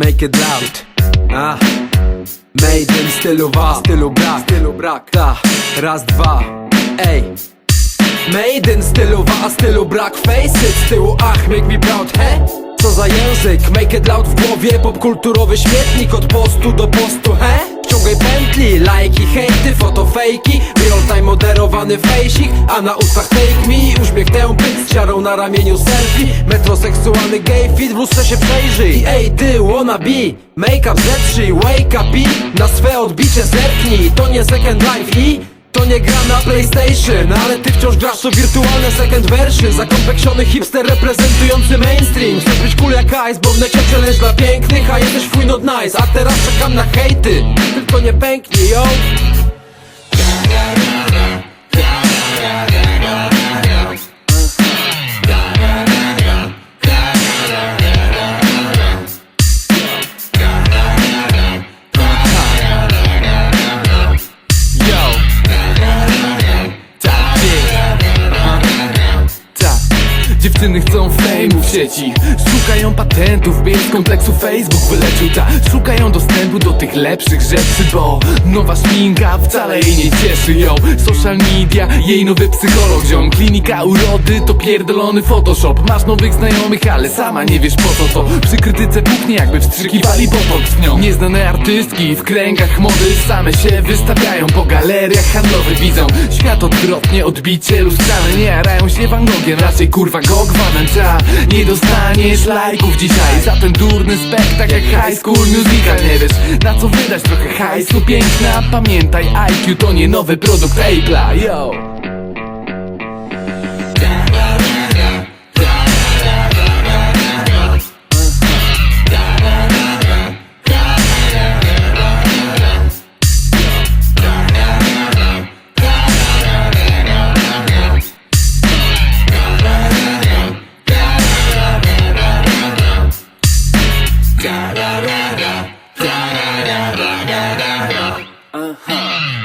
make it loud. A Made in stylu wa, stylu brak, stylu brak Ta, raz, dwa, ej. Made in stylu wa, stylu brak. Face it z tyłu, ach, make me proud, he? Co za język, make it loud w głowie. Popkulturowy śmietnik od postu do postu, he? Ciągaj pętli, lajki, hejty, fotofejki Real time moderowany fejsik A na ustach take me, uśmiech tępy Z na ramieniu selfie. Metroseksualny gay fit, w lustrze się przejrzyj I ej ty wanna be, make up zetrzyj Wake up i na swe odbicie zerknij. To nie second life i to nie gra na PlayStation Ale ty wciąż grasz wirtualne second version. Zakompeksiony hipster reprezentujący mainstream. Chcesz być cool jak ice, bo w necie challenge dla pięknych A jesteś fuj not nice, a teraz czekam na hejty Tylko nie pęknij, Yo Dziewczyny chcą fejmu w sieci. Szukają patentów, by z kompleksu Facebook wyleczył. Ta Szukają dostępu do tych lepszych rzeczy Bo nowa szminka wcale jej nie cieszy Yo, social media, jej nowy psycholog ziom. Klinika urody to pierdolony photoshop. Masz nowych znajomych, ale sama nie wiesz po co to. Przy krytyce puknie jakby wstrzykiwali botox w nią. Nieznane artystki w kręgach mody Same się wystawiają po galeriach handlowych Widzą świat odwrotnie, odbicie lustrzane Nie jarają się Van Gogiem, raczej kurwa Gogwanem Nie dostaniesz lajków dzisiaj. Za ten durny spektakl jak High School Musical. Nie wiesz na co wydać trochę hajsu? Piękna, pamiętaj IQ to nie nowy produkt Apple'a, yo da da da da da da. Uh huh.